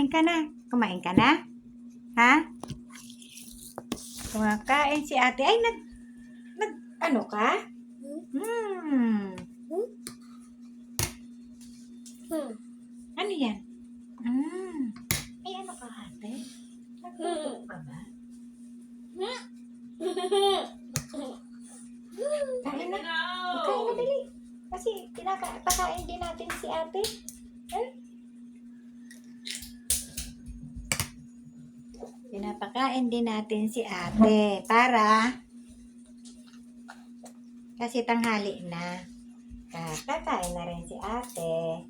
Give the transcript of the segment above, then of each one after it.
kumain ka na. Kumain ka na? Ha? Kumakain si ate. Ay, nag, nag, ano ka? Hmm. Hmm. Ano yan? Hmm. Ay, ano ka ate? Nagtutok ka ba? Kain na. Kain na dali. Kasi pinaka, pakain din natin si ate. Eh? Pinapakain din natin si ate para kasi tanghali na. Kakain na rin si ate.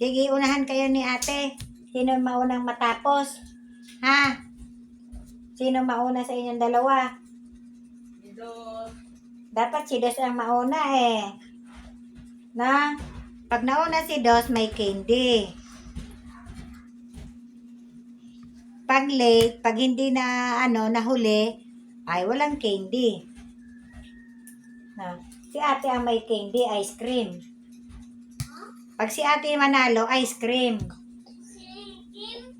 Sige, unahan kayo ni ate. Sino maunang matapos? Ha? Sino mauna sa inyong dalawa? Dapat si Dos ang mauna eh. Na? Pag nauna si Dos, may candy. Pag late, pag hindi na ano, nahuli, ay walang candy. Na, si ate ang may candy, ice cream. Pag si ate manalo, ice cream.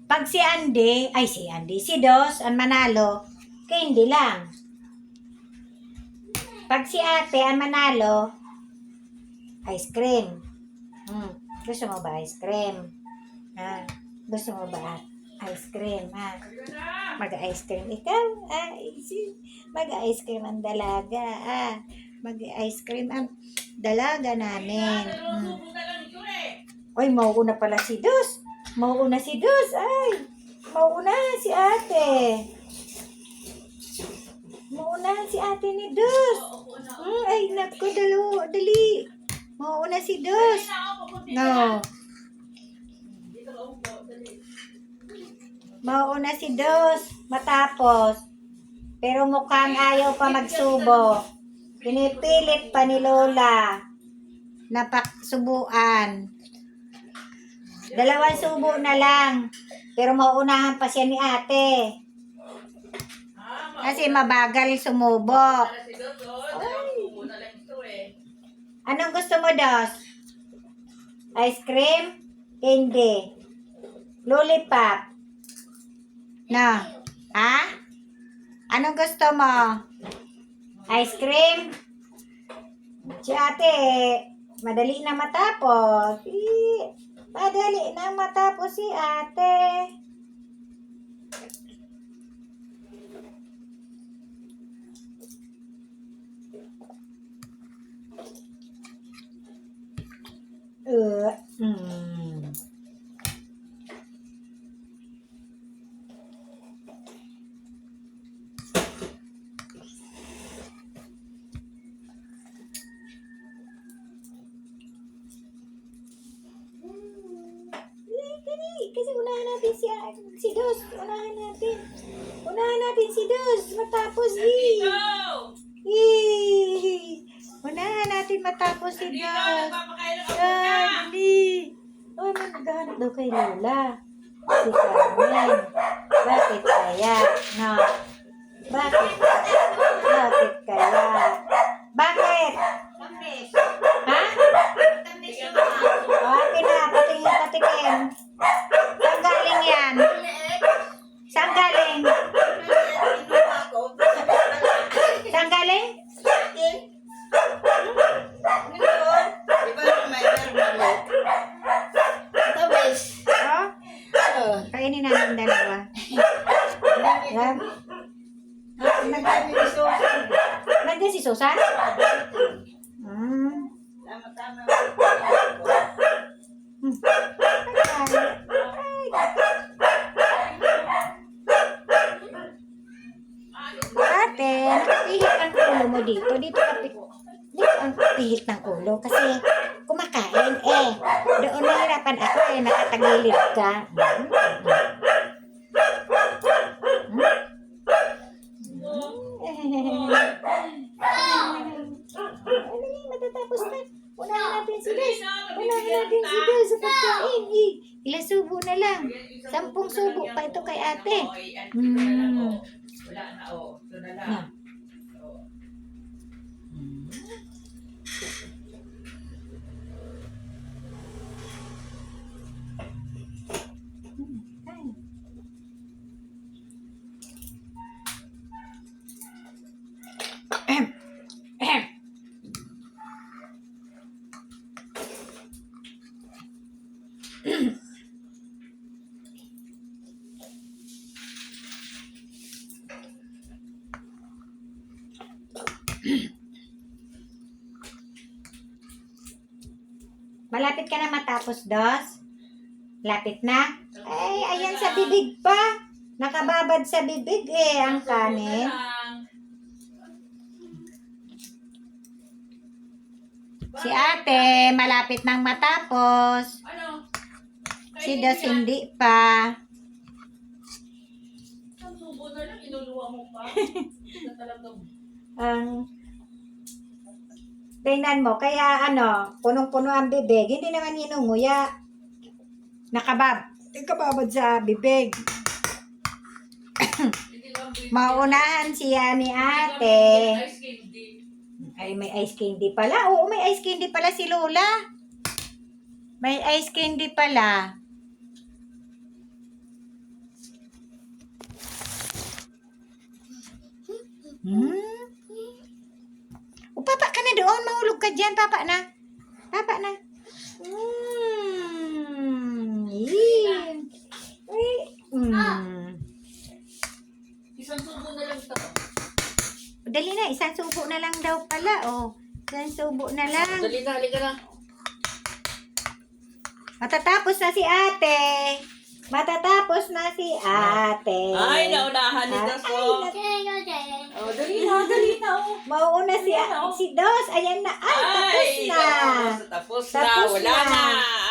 Pag si Andy, ay si Andy, si Dos ang manalo, candy lang. Pag si ate ang manalo, ice cream. Hmm. Gusto mo ba ice cream? Ha? Gusto mo ba ice cream? Ha? Mag-ice cream ikaw? Ah, mag-ice cream ang dalaga. Ah, mag-ice cream ang dalaga namin. Hmm. Oy, mauuna pala si Dus. Mauuna si Dus. Ay, mauuna si ate. Mauuna si ate ni Dus. Hmm, ay, naku, dali. Mauuna si Dus. No. Mauuna si Dos matapos. Pero mukhang ayaw pa magsubo. Pinipilit pa ni Lola na paksubuan. Dalawang subo na lang. Pero mauunahan pa siya ni ate. Kasi mabagal sumubo. Anong gusto mo, Dos? Ice cream? Candy? Lollipop? Na? Ha? Anong gusto mo? Ice cream? Si ate, madali na matapos. Eh, madali na matapos si ate. Uh, mm. Dali, dali. Kasi unahan natin si, si Dos. Unahan natin. Unahan natin si Dos. Eh. Unahan natin matapos si. Ah, dali. Oh, may naghahanap daw kay Lola. Si Carmen. Bakit kaya? No. Bakit? Bakit kaya? Bakit? Ha? Oh, akin na. Patingin, patingin. Saan galing yan? Saan galing? Saan galing? Oh, kainin namin dalawa. Yan. Nandiyan si Susan? Hmm. Hmm. Ay. Ate, nakapihit ang ulo mo dito. Dito ka pi- Dito ang pihit ng ulo kasi kumakain eh. Doon nahirapan ako eh, nakatagilid ka. Dali, matatapos na. Unahan natin si Des. Unahan natin si Des sa pagkain. Eh, ilang subo na lang. Sampung subo pa ito kay ate. Hmm. Wala na, oh. Ito na lang. Malapit ka na matapos, Dos? Lapit na? Ay, ayan sa bibig pa. Nakababad sa bibig eh, ang kanin. Si ate, malapit nang matapos. Ano? Si Dos hindi pa. Ang subo tingnan mo, kaya ano, punong-puno ang bibig, hindi naman hinunguya. Nakabab, nakababad sa bibig. Maunahan siya ni ate. Ay, may ice candy pala. Oo, may ice candy pala si Lola. May ice candy pala. Hmm? O, papa ka na doon. Mahulog ka dyan, papa na. Papa na. Hmm. Uy. Hmm. Isang subo na lang ito. Dali na, isang subo na lang daw pala. Oh, isang subo na lang. Dali na, halika na. Matatapos na si ate. Matatapos na si ate. Ay, naunahan ni Ah, Dos ay, po. na- Oh, dali na, dali na. oh. Mauuna si, Ano? si Dos. Ayan na. Ay, tapos Ay, na. tapos, tapos na. Tapos Wala na.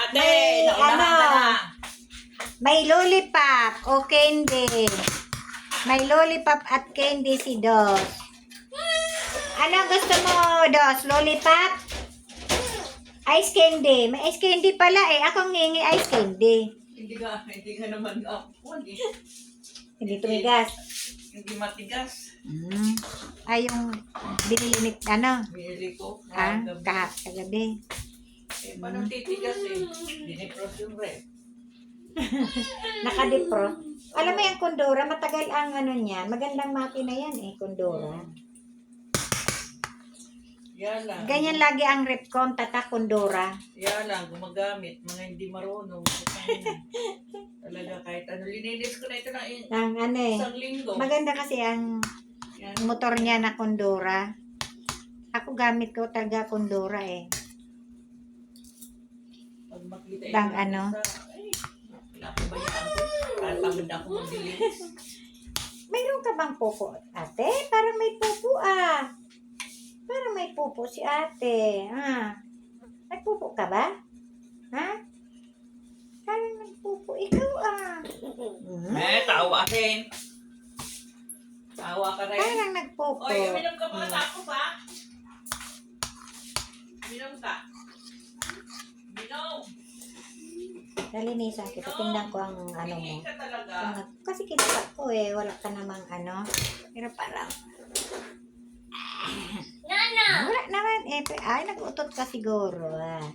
Ate, May naunahan ano, ka na. May lollipop o candy. May lollipop at candy si Dos. Ano gusto mo, Dos? Lollipop? Ice candy. May ice candy pala eh. Akong ngingi ice candy. Hindi nga, hindi nga naman ako. Hindi, Hindi tumigas. Hindi matigas. Mm. Ay, yung binili ni, ano, Binili ko. ah, Gabi. ka, kagabi. Eh, paano titigas eh? Dinipros yung rep. Nakadipro. Alam mo yung kondora, matagal ang ano niya. Magandang makina yan eh, kondora. Yan lang. Ganyan lagi ang Repcon, tata kondora. Yan lang, gumagamit. Mga hindi marunong. Talaga kahit ano. Lininis ko na ito na in- Ang ano eh. isang linggo. Maganda kasi ang Yan. motor niya na kondora. Ako gamit ko talaga kondora eh. Pag makita ito Dang ng ano? ay, wala ko pagod na ako maglinis. Mayroon ka bang pupo, ate? Parang may pupo ah. Parang may pupo si ate. Ah. May pupo ka ba? Ha? Parang may pupo ikaw ah. Hmm? Eh, tawa rin. Tawa ka rin. Parang nagpupo. Oy, uminom ka mga tako pa. Uminom ka. Uminom. Nalinisan kita. Tingnan ko ang ano mo. Kasi kinuha ko eh. Wala ka namang ano. Pero parang... Wala naman eh. Ay, nag-utot ka siguro ah.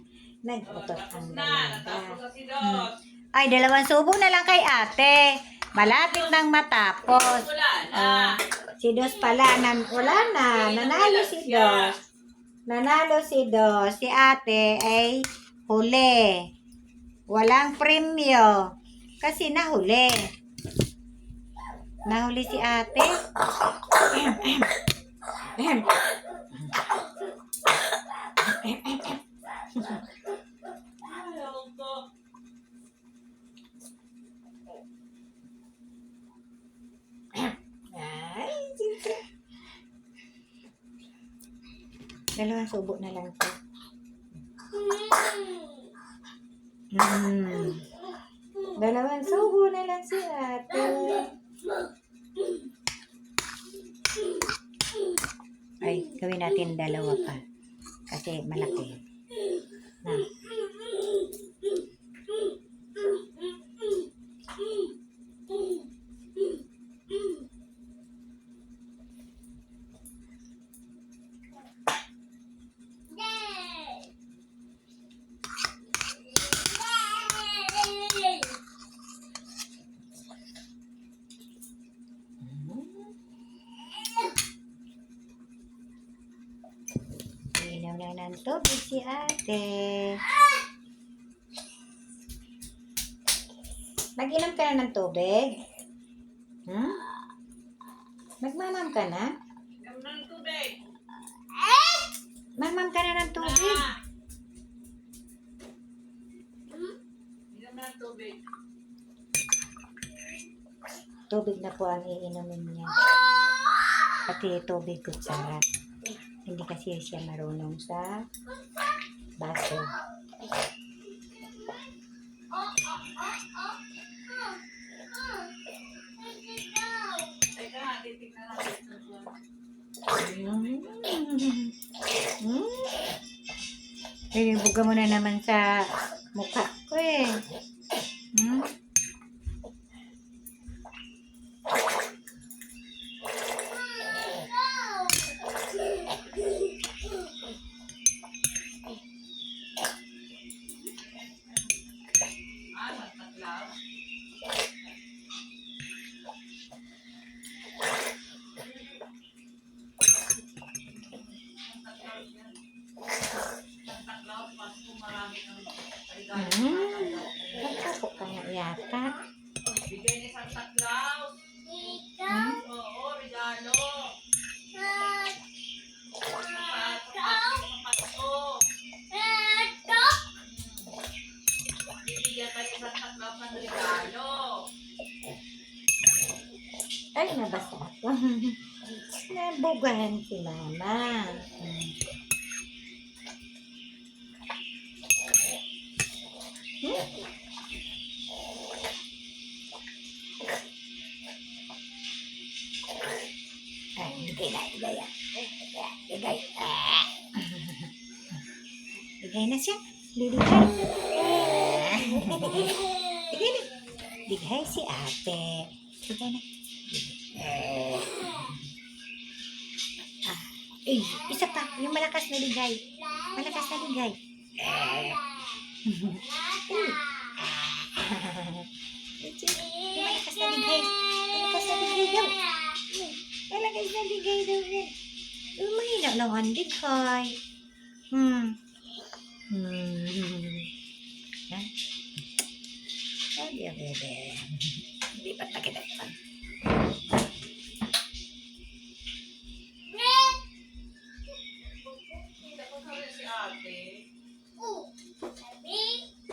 Nag-utot ang na. dalaga. Dos. Ay, dalawang subo na lang kay ate. Malapit nang matapos. Ah, si Dos pala, nan wala na. Nanalo si Dos. Nanalo si Dos. Si ate ay huli. Walang premyo. Kasi nahuli. Nahuli si ate. Sige. Dalawang subo na lang to. Hmm. Dalawang subo na lang si ate. Ay, gawin natin dalawa pa. Kasi malaki. Na. Tubig si ate. Mag-inom ka na ng tubig? Hmm? Magmamam ka na? Inom na ng tubig. Mamam ka na ng tubig. Ng tubig. Tubig na po ang iinumin niya. Pati tubig kutsara. Hindi kasi siya marunong sa baso. Mm. Mm. Ilibuga mo na naman sa mukha ko eh. Hmm? Regalo. Ay, nabasa ako. Nabugahan si mama. Hmm. Ay, bigay na. Bigay. Ah. Bigay na siya. Bibigay. Ah. Bigay si ate. Bigay na. Eh. Ah. Eh, isa pa. Yung malakas na ligay. Malakas na ligay. Eh. Uy. Yung malakas na ligay. Malakas na ligay daw. Malakas na ligay daw. eh. Yung mahina lang ang ligay. Hmm. Hmm. Ha? Ay, bebe. Hindi pa kita pa. Hindi